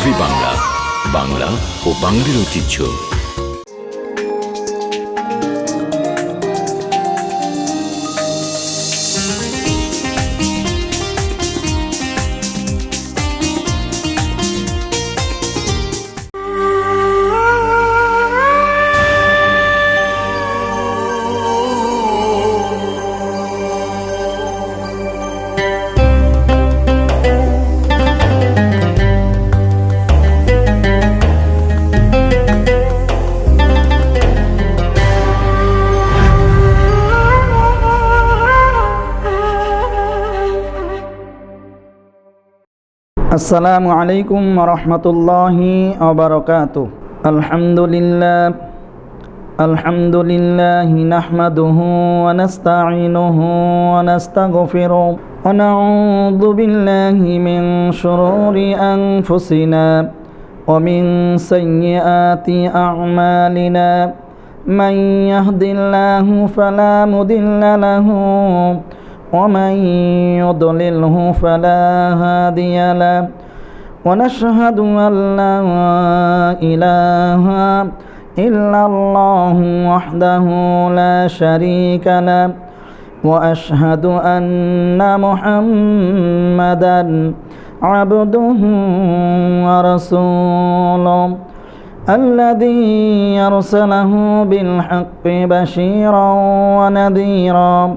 Movie Bangla. Bangla ও বাঙালির ঐতিহ্য। আসসালামু আলাইকুম রহমতুল্লাহি অবরকাত আলহামদুলিল্লাহ আলহামদুলিল্লাহ নাহমাদুহু ওয়া নাস্তাঈনুহু ওয়া নাস্তাগফিরু ওয়া নাউযু বিল্লাহি মিন শুরুরি আনফুসিনা ওয়া মিন সাইয়্যাতি আ'মালিনা। মান ইয়াহদিল্লাহু ফালা মুদিল্লা লাহু। ومن يضلله فلا هادي له ونشهد أن لا إله إلا الله وحده لا شريك له وأشهد أن محمدا عبده ورسوله الذي يرسله بالحق بشيرا ونذيرا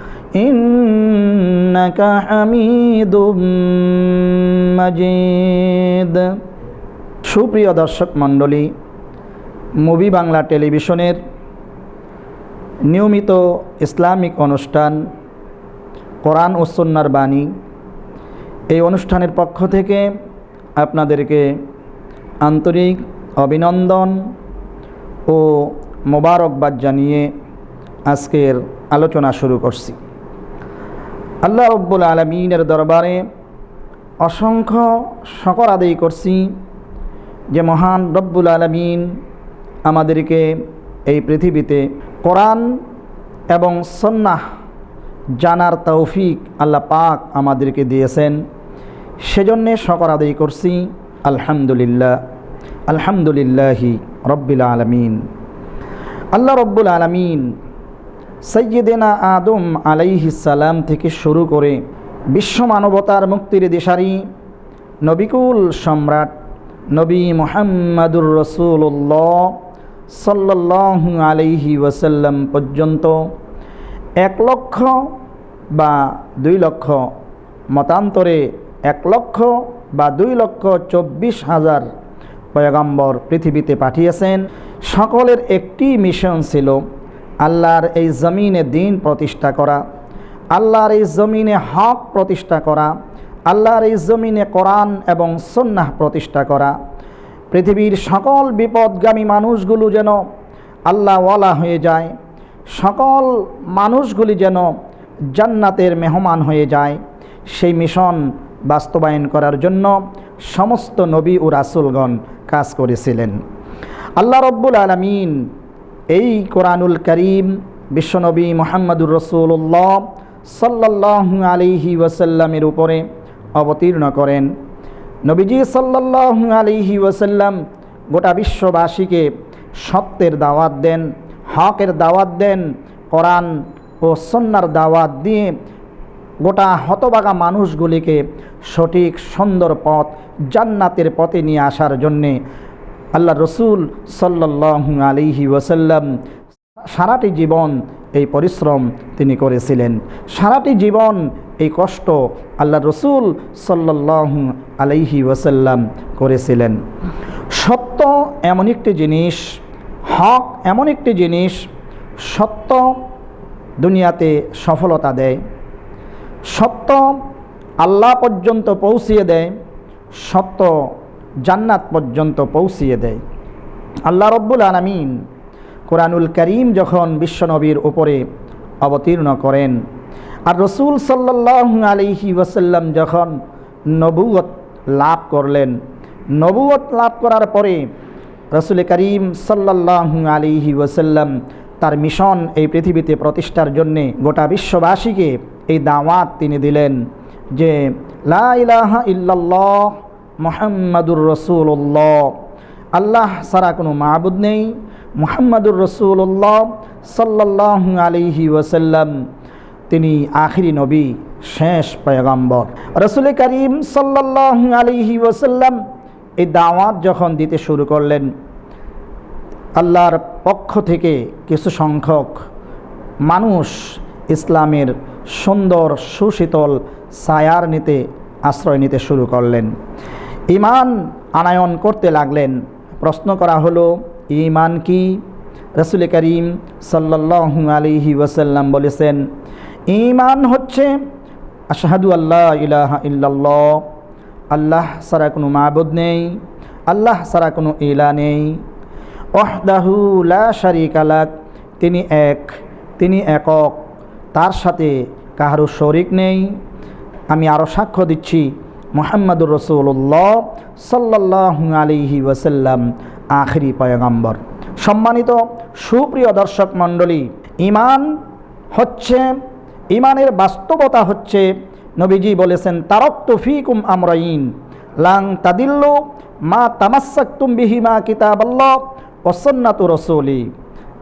إنك حميد মাজিদ সুপ্রিয় দর্শক মণ্ডলী মুভি বাংলা টেলিভিশনের নিয়মিত ইসলামিক অনুষ্ঠান কোরআন ও সন্ন্যার বাণী এই অনুষ্ঠানের পক্ষ থেকে আপনাদেরকে আন্তরিক অভিনন্দন ও মোবারকবাদ জানিয়ে আজকের আলোচনা শুরু করছি আল্লাহ রব্বুল আলমিনের দরবারে অসংখ্য শকর আদায় করছি যে মহান রব্বুল আলমিন আমাদেরকে এই পৃথিবীতে কোরআন এবং সন্ন্যাহ জানার তৌফিক আল্লাহ পাক আমাদেরকে দিয়েছেন। সেজন্যে শকর আদায় করছি। আলহামদুলিল্লাহ। আলহামদুলিল্লাহি রব্বিল আলমিন। আল্লাহ রব্বুল আলমিন সৈয়দেনা আদম আলাইহিসাল্লাম থেকে শুরু করে বিশ্ব মানবতার মুক্তির দিশারি, নবিকুল সম্রাট, নবী মোহাম্মদুর রসুল্লাহ সাল্লাহ আলাইহি ওয়াসাল্লাম পর্যন্ত এক লক্ষ বা দুই লক্ষ, মতান্তরে এক লক্ষ বা দুই লক্ষ চব্বিশ হাজার পয়গাম্বর পৃথিবীতে পাঠিয়েছেন। সকলের একটি মিশন ছিল আল্লাহর এই জমিনে দিন প্রতিষ্ঠা করা, আল্লাহর এই জমিনে হক প্রতিষ্ঠা করা, আল্লাহর এই জমিনে কোরআন এবং সন্ন্যাহ প্রতিষ্ঠা করা। পৃথিবীর সকল বিপদগামী মানুষগুলো যেন আল্লাহওয়ালা হয়ে যায়, সকল মানুষগুলি যেন জান্নাতের মেহমান হয়ে যায়, সেই মিশন বাস্তবায়ন করার জন্য সমস্ত নবী ও রাসুলগণ কাজ করেছিলেন। আল্লাহ রব্বুল আলমিন এই কোরআনুল করিম বিশ্বনবী মোহাম্মদুর রসুল্লাহ সাল্লাহ আলিহি ওয়াসাল্লামের উপরে অবতীর্ণ করেন। নবীজি সাল্লাহ আলিহি ওয়াসাল্লাম গোটা বিশ্ববাসীকে সত্যের দাওয়াত দেন, হকের দাওয়াত দেন, কোরআন ও সন্ন্যার দাওয়াত দিয়ে গোটা হতবাগা মানুষগুলিকে সঠিক সুন্দর পথ জান্নাতের পথে নিয়ে আসার জন্যে আল্লাহ রসুল সাল্লাহ আলিহি ওয়াসাল্লাম সারাটি জীবন এই পরিশ্রম তিনি করেছিলেন। সারাটি জীবন এই কষ্ট আল্লাহ রসুল সাল্লাহ আলাইহি ওয়াসাল্লাম করেছিলেন। সত্য এমন একটি জিনিস, হক এমন একটি জিনিস, সত্য দুনিয়াতে সফলতা দেয়। সত্য আল্লাহ পর্যন্ত পৌঁছিয়ে দেয়। সত্য জান্নাত পর্যন্ত পৌঁছিয়ে দেয়। আল্লাহ রব্বুল আলমিন কোরআনুল করিম যখন বিশ্বনবীর উপরে অবতীর্ণ করেন, আর রসুল সাল্লাহ আলিহি ওয়াসাল্লাম যখন নবুয়ত লাভ করলেন নবুয়ত লাভ করার পরে রসুল করিম সাল্লাহ আলিহি ওয়াসাল্লাম তার মিশন এই পৃথিবীতে প্রতিষ্ঠার জন্যে গোটা বিশ্ববাসীকে এই দাওয়াত তিনি দিলেন যে, লা ইলাহা ইল্লাল্লাহ মোহাম্মদুর রসুল্লাহ আল্লাহ সারা কোনো মাহবুদ নেই। মুহাম্মাদুর রসুল্লাহ সাল্লাহ আলিহি ওয়াসাল্লাম, তিনি আখিরি নবী, শেষ পয়গম্বর। রসুল করিম সাল্লাহ আলিহি ওয়াসাল্লাম এই দাওয়াত যখন দিতে শুরু করলেন, আল্লাহর পক্ষ থেকে কিছু সংখ্যক মানুষ ইসলামের সুন্দর সুশীতল ছায়ার নিতে, আশ্রয় নিতে শুরু করলেন। ইমান আনায়ন করতে লাগলেন। প্রশ্ন করা হলো, ইমান কি? রসুল করিম সাল্লাহ আলিহি ওয়াসাল্লাম বলেছেন, ইমান হচ্ছে আশাহাদু আল্লাহ ইলাহা ইল্লাল্লাহ, আল্লাহ সারা কোনো মাবুদ নেই, আল্লাহ সারা কোনো ইলা নেই। ওহদাহু লা শারিক তিনি এক, তিনি একক, তার সাথে কাহারও শরিক নেই। আমি আরও সাক্ষ্য দিচ্ছি মোহাম্মদুর রসুল্লাহ সাল্লাহ আলিহি ওয়াসাল্লাম, আখরি পয়গম্বর। সম্মানিত সুপ্রিয় দর্শক মণ্ডলী ইমান হচ্ছে ইমানের বাস্তবতা হচ্ছে, নবীজি বলেছেন তারক তুফিকুম আমরাইন, লাং তাদিল্লু মা তামাসাক্তুম বিহিমা কিতাবাল্লাহ ওসন্নাতু রসুলি।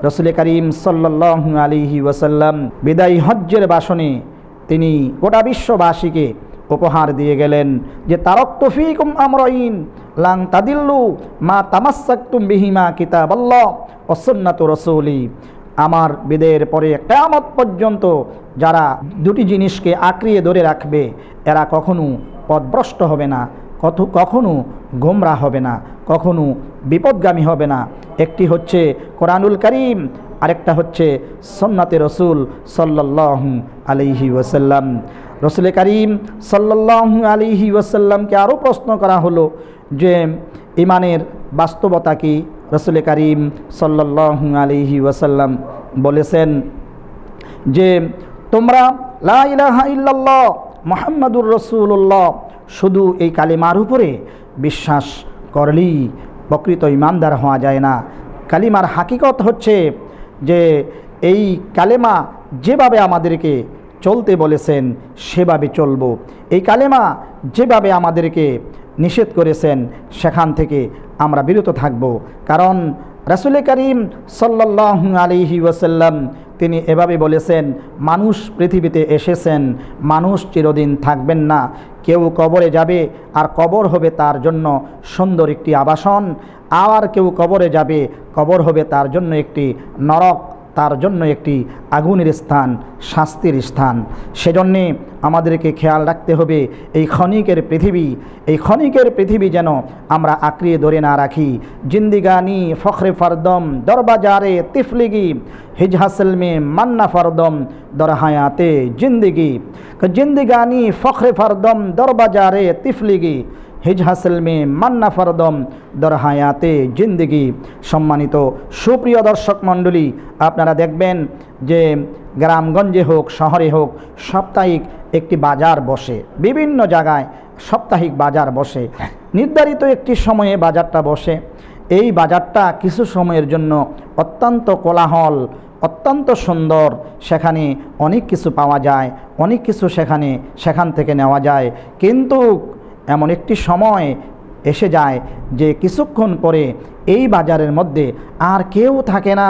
রসুল করিম সাল্লাহ আলিহি ওয়াসাল্লাম বিদায়ী হজ্জের বাসনে তিনি গোটা বিশ্ববাসীকে উপহার দিয়ে গেলেন যে, তারক তফিকুম আমরইন, লাং তাদিল্লু মা তামাসাক্তুম বিহিমা কিতাবাল্লাহ ওসন্নাতু রসুলি। আমার বেদের পরে কেয়ামত পর্যন্ত যারা দুটি জিনিসকে আঁকড়িয়ে ধরে রাখবে, এরা কখনো পদভ্রষ্ট হবে না, কত, কখনো গোমরা হবে না, কখনো বিপদগামী হবে না। একটি হচ্ছে কোরআনুল করিম, আরেকটা হচ্ছে সন্নাতে রসুল সাল্লাহ আলিহি ওয়াসাল্লাম। রসুল করিম সাল্লাহ আলিহি ওয়াসাল্লামকে আরও প্রশ্ন করা হলো যে, ইমানের বাস্তবতা কি? রসুল করিম সাল্লাহ আলিহি ওয়াসাল্লাম বলেছেন যে, তোমরা লা ইল্লাল্লাহ মোহাম্মদুর রসুল্লাহ শুধু এই কালিমার উপরে বিশ্বাস করলেই প্রকৃত ইমানদার হওয়া যায় না। কালিমার হাকিকত হচ্ছে যে, এই কালেমা যেভাবে আমাদেরকে চলতে বলেছেন, সেভাবে চলব। এই কালেমা যেভাবে আমাদেরকে নিষেধ করেছেন, সেখান থেকে আমরা বিরত থাকব। কারণ রাসুল করিম সাল্লাহ আলিহি ওয়াসাল্লাম তিনি এভাবে বলেছেন, মানুষ পৃথিবীতে এসেছেন, মানুষ চিরদিন থাকবেন না। কেউ কবরে যাবে, আর কবর হবে তার জন্য সুন্দর একটি আবাসন। আর কেউ কবরে যাবে, কবর হবে তার জন্য একটি নরক। তার জন্য একটি আগুনের স্থান, শাস্তির স্থান। সেজন্যে আমাদেরকে খেয়াল রাখতে হবে, এই ক্ষণিকের পৃথিবী, এই ক্ষণিকের পৃথিবী যেন আমরা আঁকড়িয়ে ধরে না রাখি। জিন্দিগানি ফখরে ফারদম, দরবাজারে তিফলিগি হিজ মে মান্না ফারদম, দরহায়াতে জিন্দিগি। জিন্দিগানি ফখরে ফারদম, দরবাজারে তিফলিগি। হিজ হাসল মে মান্না ফরদম দরহায়াতে জিন্দগি। সম্মানিত সুপ্রিয় দর্শক মণ্ডলী, আপনারা দেখবেন যে গ্রামগঞ্জে হোক, শহরে হোক, সাপ্তাহিক একটি বাজার বসে। বিভিন্ন জায়গায় সাপ্তাহিক বাজার বসে। নির্ধারিত একটি সময়ে বাজারটা বসে। এই বাজারটা কিছু সময়ের জন্য অত্যন্ত কোলাহল, অত্যন্ত সুন্দর। সেখানে অনেক কিছু পাওয়া যায়, অনেক কিছু সেখানে, সেখান থেকে নেওয়া যায়। কিন্তু এমন একটি সময় এসে যায় যে কিছুক্ষণ পরে এই বাজারের মধ্যে আর কেউ থাকে না,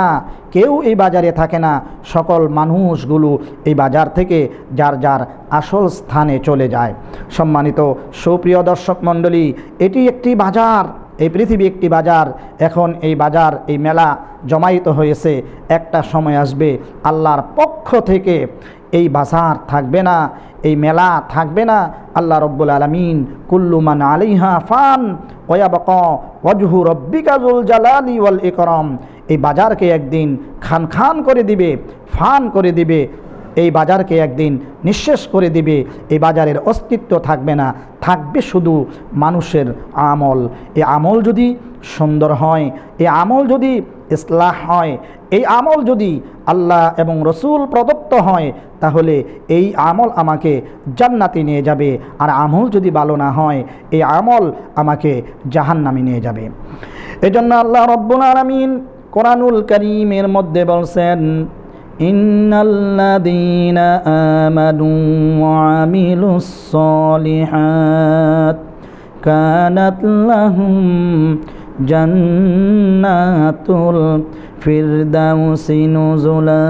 কেউ এই বাজারে থাকে না। সকল মানুষগুলো এই বাজার থেকে যার যার আসল স্থানে চলে যায়। সম্মানিত সুপ্রিয় দর্শক মণ্ডলী, এটি একটি বাজার, এই পৃথিবী একটি বাজার। এখন এই বাজার, এই মেলা জমায়িত হয়েছে। একটা সময় আসবে আল্লাহর পক্ষ থেকে। এই বাজার থাকবে না, এই মেলা থাকবে না। আল্লাহ রব্বুল আলমিন কুল্লুমান আলিহা ফান ওয়াবক ওয়াজহু রব্বিকাজুল জালালি ওয়াল ইকরম। এই বাজারকে একদিন খান খান করে দিবে, ফান করে দিবে। এই বাজারকে একদিন নিঃশেষ করে দিবে। এই বাজারের অস্তিত্ব থাকবে না, থাকবে শুধু মানুষের আমল। এই আমল যদি সুন্দর হয়, এই আমল যদি ইসলাহ হয় এই আমল যদি আল্লাহ এবং রসুল প্রদত্ত হয় তাহলে এই আমল আমাকে জান্নাতে নিয়ে যাবে আর আমল যদি ভালো না হয় এই আমল আমাকে জাহান্নামে নিয়ে যাবে এজন্য আল্লাহ রব্বুল আলমিন কোরআনুল করিমের মধ্যে বলছেন إن الذين آمنوا وعملوا الصالحات كانت لهم জন্নাতুল ফিরদাউসি নুজুলা।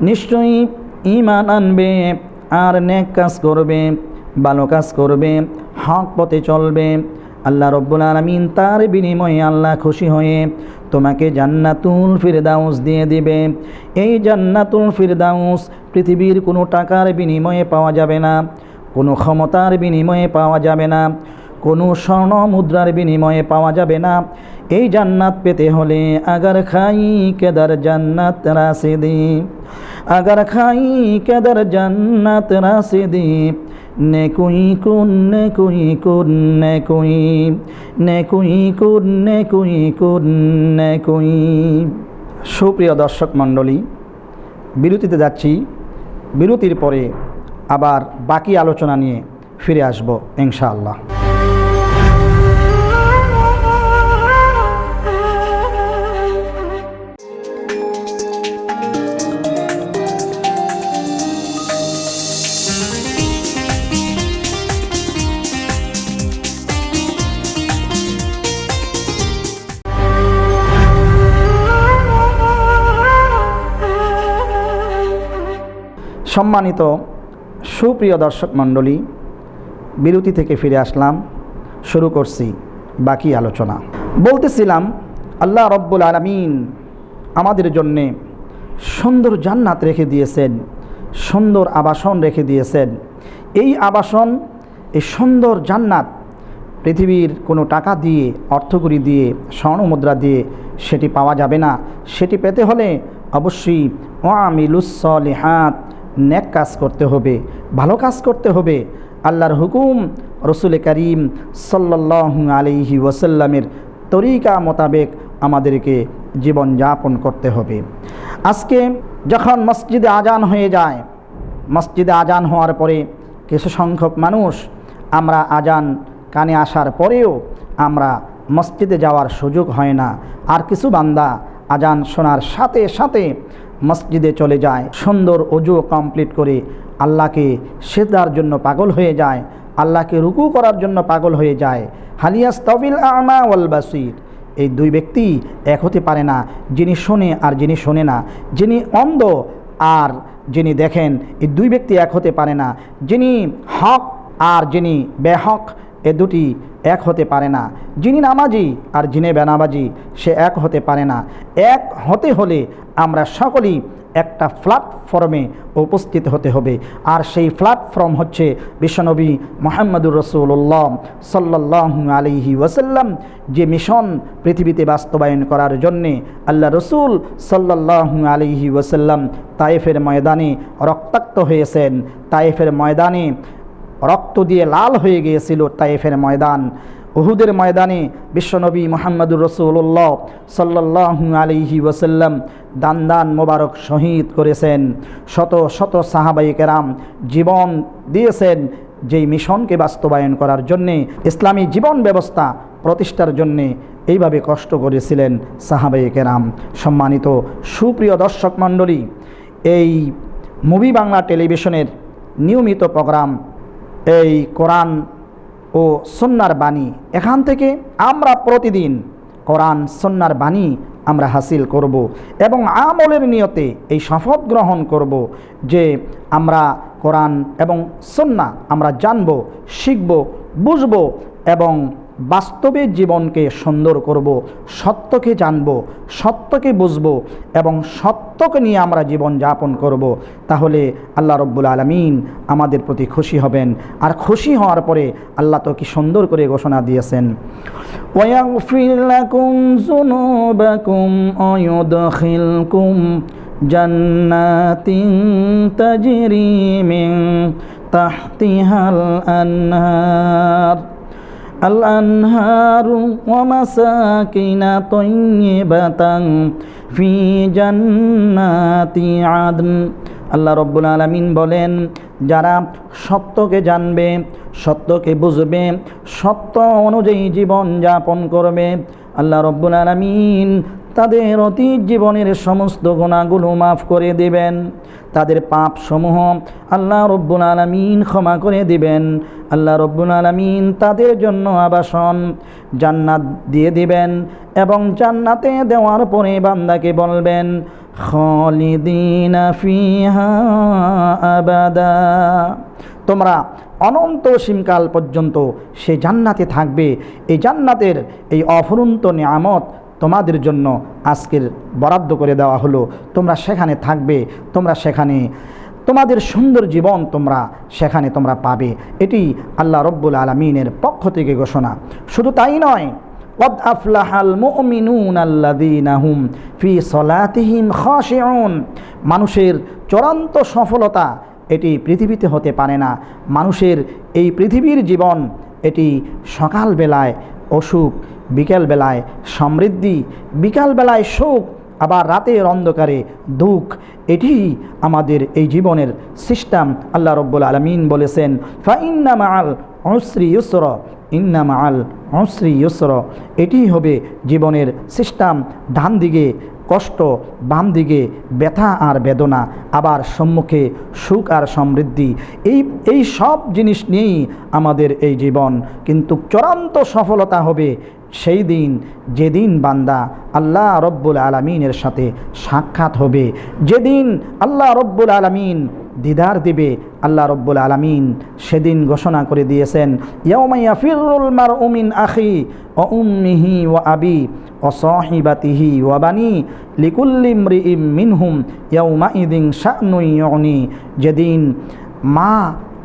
নিশ্চয়ই ইমান আনবে, আর নেক কাজ করবে, ভালো কাজ করবে, হক পথে চলবে। আল্লাহ রব্বুল আলমিন তার বিনিময়ে আল্লাহ খুশি হয়ে তোমাকে জান্নাতুল ফিরদাউস দিয়ে দিবে। এই জান্নাতুল ফিরদাউস পৃথিবীর কোনো টাকার বিনিময়ে পাওয়া যাবে না, কোনো ক্ষমতার বিনিময়ে পাওয়া যাবে না। কোনো স্বর্ণ মুদ্রার বিনিময়ে পাওয়া যাবে না। এই জান্নাত পেতে হলে আগার খাই কেদার জান্নাত রাসিদি আগার খাই কেদার জান্নাত নে কুই কুন নে কুই কুন নে কুই নে কুন নে কুই কুন নে কুই সুপ্রিয় দর্শক মণ্ডলী, বিরতিতে যাচ্ছি। বিরতির পরে আবার বাকি আলোচনা নিয়ে ফিরে আসব ইনশাআল্লাহ। সম্মানিত সুপ্রিয় দর্শক মণ্ডলী, বিরতি থেকে ফিরে আসলাম, শুরু করছি বাকি আলোচনা। বলতেছিলাম, আল্লাহ রব্বুল আলমিন আমাদের জন্যে সুন্দর জান্নাত রেখে দিয়েছেন, সুন্দর আবাসন রেখে দিয়েছেন। এই আবাসন, এই সুন্দর জান্নাত পৃথিবীর কোনো টাকা দিয়ে অর্থকরী দিয়ে, স্বর্ণ মুদ্রা দিয়ে সেটি পাওয়া যাবে না। সেটি পেতে হলে অবশ্যই ওয়ামিলুসলিহাত নেক কাজ করতে হবে, ভালো কাজ করতে হবে। আল্লাহর হুকুম রসুল করিম সাল্লাহ আলিহি ওসাল্লামের তরিকা মোতাবেক আমাদেরকে জীবন যাপন করতে হবে। আজকে যখন মসজিদে আজান হয়ে যায়, মসজিদে আজান হওয়ার পরে কিছু সংখ্যক মানুষ আমরা আজান কানে আসার পরেও আমরা মসজিদে যাওয়ার সুযোগ হয় না। আর কিছু বান্দা আজান শোনার সাথে সাথে মসজিদে চলে যায়। সুন্দর অজু কমপ্লিট করে আল্লাহকে সেদার জন্য পাগল হয়ে যায়। আল্লাহকে রুকু করার জন্য পাগল হয়ে যায়। হালিয়াস তবিল আমা ওয়াল বাসির। এই দুই ব্যক্তি এক হতে পারে না, যিনি শোনে আর যিনি শোনে না। যিনি অন্ধ আর যিনি দেখেন, এই দুই ব্যক্তি এক হতে পারে না। যিনি হক আর যিনি বেহক, এ দুটি এক হতে পারে না। যিনি নামাজি আর যিনি বেনামাজি, সে এক হতে পারে না। এক হতে হলে আমরা সকলেই একটা প্ল্যাটফর্মে উপস্থিত হতে হবে। আর সেই প্ল্যাটফর্ম হচ্ছে বিশ্বনবী মোহাম্মদুর রসুল্লাহ সাল্লাহ আলিহি ওয়াসাল্লাম। যে মিশন পৃথিবীতে বাস্তবায়ন করার জন্যে আল্লাহ রসুল সাল্লাহ আলিহি ওয়াসাল্লাম তায়েফের ময়দানে রক্তাক্ত হয়েছেন। তায়েফের ময়দানে রক্ত দিয়ে লাল হয়ে গিয়েছিল তায়েফের ময়দান। উহুদের ময়দানে বিশ্বনবী মোহাম্মদুর রসুল্লাহ সাল্লাহ আলিহি ওসাল্লাম দান দান মোবারক শহীদ করেছেন। শত শত সাহাবাই কেরাম জীবন দিয়েছেন যেই মিশনকে বাস্তবায়ন করার জন্যে, ইসলামী জীবন ব্যবস্থা প্রতিষ্ঠার জন্যে এইভাবে কষ্ট করেছিলেন সাহাবাই কেরাম। সম্মানিত সুপ্রিয় দর্শক মণ্ডলী, এই মুভি বাংলা টেলিভিশনের নিয়মিত প্রোগ্রাম এই কোরআন ও সন্ন্যার বাণী। এখান থেকে আমরা প্রতিদিন কোরআন সন্ন্যার বাণী আমরা হাসিল করব এবং আমলের নিয়তে এই শপথ গ্রহণ করব যে আমরা কোরআন এবং সন্না আমরা জানব, শিখব, বুঝব এবং বাস্তবে জীবনকে সুন্দর করব, সত্যকে জানব, সত্যকে বুঝব এবং সত্যকে নিয়ে আমরা জীবন যাপন করব। তাহলে আল্লাহ রব্বুল আলমিন আমাদের প্রতি খুশি হবেন। আর খুশি হওয়ার পরে আল্লাহ তো কি সুন্দর করে ঘোষণা দিয়েছেন। জান্নাতিন তাজরি মিন তাহতিহাল আনহার الأنهار الأنهار ومساكن طيبة في جنات عدن আল্লাহ রব্বুল আলমিন বলেন যারা সত্যকে জানবে সত্যকে বুঝবে সত্য অনুযায়ী জীবন যাপন করবে আল্লাহ রব্বুল আলমিন তাদের অতীত জীবনের সমস্ত গুণাগুলো মাফ করে দিবেন তাদের পাপ সমূহ আল্লাহ রব্বুল আলমিন ক্ষমা করে দিবেন। আল্লাহ রব্বুল আলমিন তাদের জন্য আবাসন জান্নাত দিয়ে দিবেন এবং জান্নাতে দেওয়ার পরে বান্দাকে বলবেন, খলিদিনা ফিহা তোমরা অনন্ত সীমকাল পর্যন্ত সে জান্নাতে থাকবে। এই জান্নাতের এই অফুরন্ত নিয়ামত তোমাদের জন্য আজকের বরাদ্দ করে দেওয়া হলো তোমরা সেখানে থাকবে তোমরা সেখানে তোমাদের সুন্দর জীবন তোমরা সেখানে তোমরা পাবে এটি আল্লাহ রব্বুল আলমিনের পক্ষ থেকে ঘোষণা শুধু তাই নয় قد أفلح المؤمنون الذين هم في صلاتهم خاشعون মানুষের চূড়ান্ত সফলতা এটি পৃথিবীতে হতে পারে না মানুষের এই পৃথিবীর জীবন এটি সকালবেলায় অসুখ বিকেলবেলায় সমৃদ্ধি, বিকালবেলায় সুখ, আবার রাতের অন্ধকারে দুঃখ। এটি আমাদের এই জীবনের সিস্টেম আল্লাহ রব্বুল আলমিন বলেছেন ফাইন্না মাল অশ্রী ইউসর ইন্নাম আল অশ্রী ইউসর। এটি হবে জীবনের সিস্টেম ডান দিকে কষ্ট, বাম দিকে ব্যথা আর বেদনা, আবার সম্মুখে সুখ আর সমৃদ্ধি। এই এই সব জিনিস নিয়েই আমাদের এই জীবন। কিন্তু চূড়ান্ত সফলতা হবে সেই দিন, যেদিন বান্দা আল্লাহ রব্বুল আলমিনের সাথে সাক্ষাৎ হবে, যেদিন আল্লাহ রব্বুল আলমিন দিদার দিবে, আল্লাহ রব্বুল আলমিন সেদিন ঘোষণা করে দিয়েছেন ইয়মাইয়া ফিরুল মার উমিন আখি ও উম্মিহি ও আবি ও সহিবাতিহি লিকুল্লিম রিম মিনহুম ইয়ৌমা ইদিন শাহনুইয়নি যেদিন মা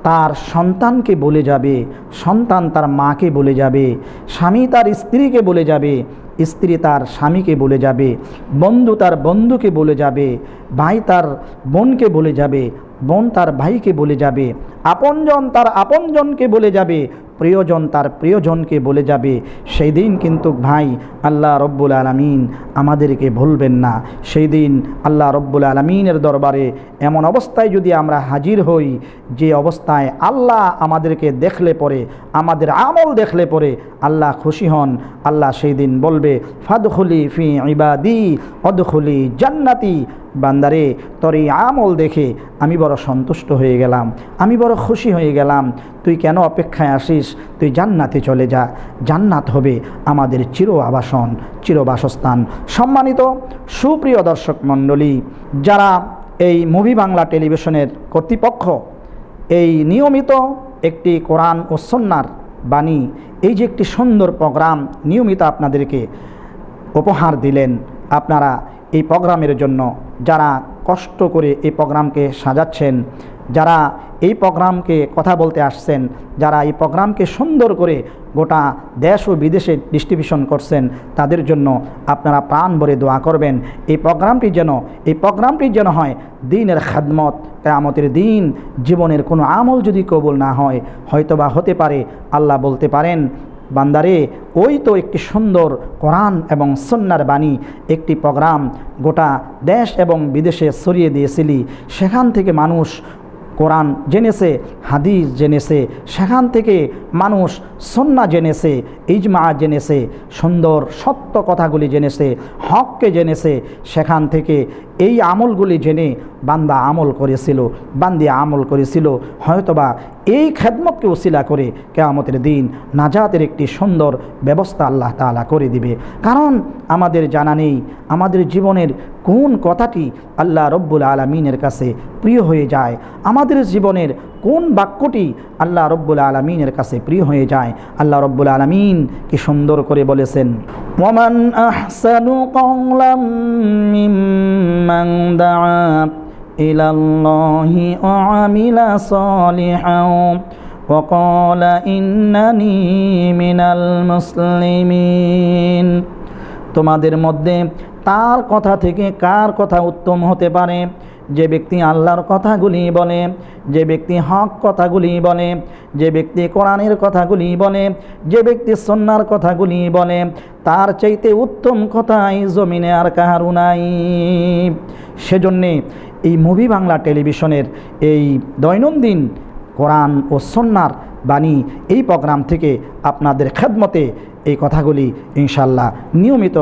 তার সন্তানকে বলে যাবে, সন্তান তার মাকে বলে যাবে, স্বামী তার স্ত্রীকে বলে যাবে, স্ত্রী তার স্বামীকে বলে যাবে, বন্ধু তার বন্ধুকে বলে যাবে, ভাই তার বোনকে বলে যাবে, বোন তার ভাইকে বলে যাবে আপনজন তার আপনজনকে বলে যাবে, প্রিয়জন তার প্রিয়জনকে বলে যাবে। সেই দিন কিন্তু ভাই, আল্লাহ রব্বুল আলমিন আমাদেরকে ভুলবেন না। সেই দিন আল্লাহ রব্বুল আলমিনের দরবারে এমন অবস্থায় যদি আমরা হাজির হই, যে অবস্থায় আল্লাহ আমাদেরকে দেখলে পরে, আমাদের আমল দেখলে পরে আল্লাহ খুশি হন। আল্লাহ সেই দিন বলবে, ফাদখুলি ফি ইবাদি, অদখুলি জান্নাতি। বান্দারে, তোর আমল দেখে আমি বড় সন্তুষ্ট হয়ে গেলাম। আমি বড় খুশি হয়ে গেলাম। তুই কেন অপেক্ষায় আসিস? তুই জান্নাতে চলে যা। জান্নাত হবে আমাদের চির আবাসন, চির বাসস্থান। সম্মানিত সুপ্রিয় দর্শক মণ্ডলী, যারা এই মুভি বাংলা টেলিভিশনের কর্তৃপক্ষ, এই নিয়মিত একটি কোরআন ও সন্ন্যার বাণী, এই যে একটি সুন্দর প্রোগ্রাম নিয়মিত আপনাদেরকে উপহার দিলেন, আপনারা এই প্রোগ্রামের জন্য যারা কষ্ট করে এই প্রোগ্রামকে সাজাচ্ছেন যারা এই প্রোগ্রামকে কথা বলতে আসছেন, যারা এই প্রোগ্রামকে সুন্দর করে গোটা দেশ ও বিদেশে ডিস্ট্রিবিউশন করছেন, তাদের জন্য আপনারা প্রাণ ভরে দোয়া করবেন। এই প্রোগ্রামটি যেন, এই প্রোগ্রামটি যেন হয় দিনের খাদমত, কেয়ামতের দিন, জীবনের কোনো আমল যদি কবুল না হয়, হয়তোবা হতে পারে, আল্লাহ বলতে পারেন, বান্দারে, ওই তো একটি সুন্দর কোরআন এবং সন্ন্যার বাণী, একটি প্রোগ্রাম গোটা দেশ এবং বিদেশে ছড়িয়ে দিয়েছিলি, সেখান থেকে মানুষ কোরআন জেনেছে হাদিস জেনেছে সেখান থেকে মানুষ সন্না জেনেছে ইজমা জেনেছে, সুন্দর সত্য কথাগুলি জেনেছে, হককে জেনেছে, সেখান থেকে এই আমলগুলি জেনে বান্দা আমল করেছিল, বান্দি আমল করেছিল, হয়তোবা এই খেদমতকে উসিলা করে কেয়ামতের দিন নাজাতের একটি সুন্দর ব্যবস্থা আল্লাহ তালা করে দিবে। কারণ আমাদের জানা নেই, আমাদের জীবনের কোন কথাটি আল্লাহ রব্বুল আলমিনের কাছে প্রিয় হয়ে যায়। আমাদের জীবনের কোন বাক্যটি আল্লাহ রব্বুল আলমিনের কাছে প্রিয় হয়ে যায় আল্লাহ রব্বুল আলমিন কি সুন্দর করে বলেছেন ওমান আহসানু কওলাম মিম্মান দাআ ইলাল্লাহি ওয়া আমিলা সালিহাও وقال إنني من المسلمين তোমাদের মধ্যে তার কথা থেকে কার কথা উত্তম হতে পারে যে ব্যক্তি আল্লাহর কথাগুলি বলে, যে ব্যক্তি হক কথাগুলি বলে, যে ব্যক্তি কোরআনের কথাগুলি বলে, যে ব্যক্তি সন্ন্যার কথাগুলি বলে, তার চাইতে উত্তম কথাই জমিনে আর কাহারু নাই। সেজন্যে এই মুভি বাংলা টেলিভিশনের এই দৈনন্দিন কোরআন ও সন্ন্যার বাণী এই প্রোগ্রাম থেকে আপনাদের খেদমতে এই কথাগুলি ইনশাল্লাহ নিয়মিত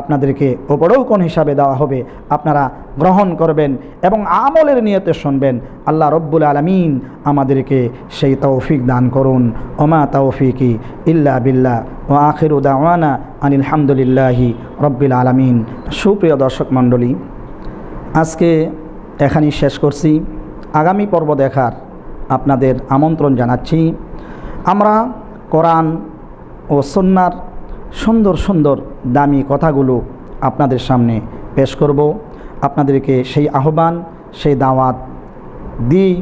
আপনাদেরকে উপরৌকন হিসাবে দেওয়া হবে। আপনারা গ্রহণ করবেন এবং আমলের নিয়তে শুনবেন। আল্লাহ রব্বুল আলমিন আমাদেরকে সেই তৌফিক দান করুন। ওমা তৌফিকি ইল্লা বিল্লাহ। ও আখির উদাওয়ানা আনিল হামদুলিল্লাহি রব্বিল আলমিন। সুপ্রিয় দর্শক মণ্ডলী, আজকে এখানেই শেষ করছি। আগামী পর্ব দেখার আপনাদের আমন্ত্রণ জানাচ্ছি। আমরা কোরআন ও সন্ন্যার সুন্দর সুন্দর দামি কথাগুলো আপনাদের সামনে পেশ করব। আপনাদেরকে সেই আহ্বান, সেই দাওয়াত দিই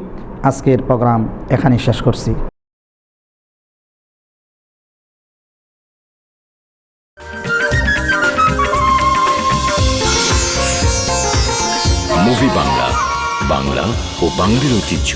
আজকের প্রোগ্রাম এখানে শেষ করছি। মুভি বাংলা বাংলা ও বাঙালির ঐতিহ্য।